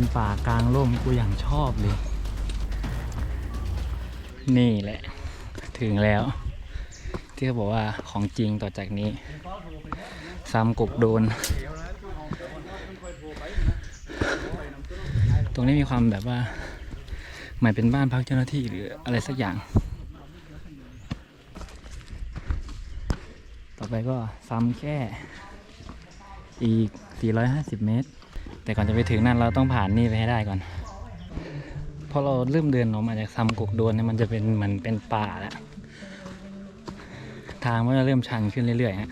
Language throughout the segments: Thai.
นป่ากลางร่มกูอย่างชอบเลย นี่แหละ ถึงแล้ว ที่เขาบอกว่าของจริงต่อจากนี้ ซ้ำกกโดน ตรงนี้มีความแบบว่าเหมือนเป็นบ้านพักเจ้าหน้าที่หรืออะไรสักอย่าง ต่อไปก็ซ้ำแค่อีก 450 เมตร แต่ก่อนจะไปถึงนั่นเราต้องผ่านนี่ไปให้ได้ก่อนเพราะเราเริ่มเดินออกมาจากซ้ำกกโดนเนี่ยมันจะเป็นเหมันเป็นป่าแล้วทางมันจะเริ่มชันขึ้นเรื่อยๆฮะ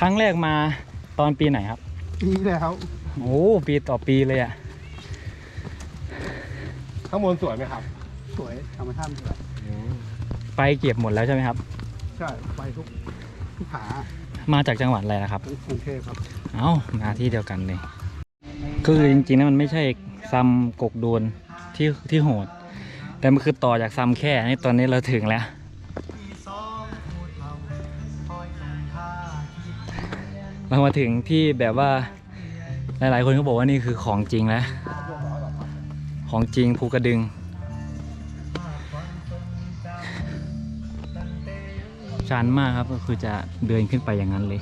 ครั้งแรกมาตอนปีไหนครับ ปีแล้วโอ้ปีต่อปีเลยอะข้างบนสวยไหมครับ สวยธรรมชาติสวยไปเก็บหมดแล้วใช่ไหมครับ ใช่ไปทุกทุกผามาจากจังหวัดอะไรนะครับทั้งกรุงเทพครับ เอ้ามาที่เดียวกันเลยคือจริงๆนะมันไม่ใช่ซัมกกโดนที่ที่โหด แต่มันคือต่อจากซัมแค่นี่ตอนนี้เราถึงแล้วเรามาถึงที่แบบว่าหลายๆคนก็บอกว่านี่คือของจริงแล้ว ของจริงภูกระดึง ชันมากครับ ก็คือจะเดินขึ้นไปอย่างนั้นเลย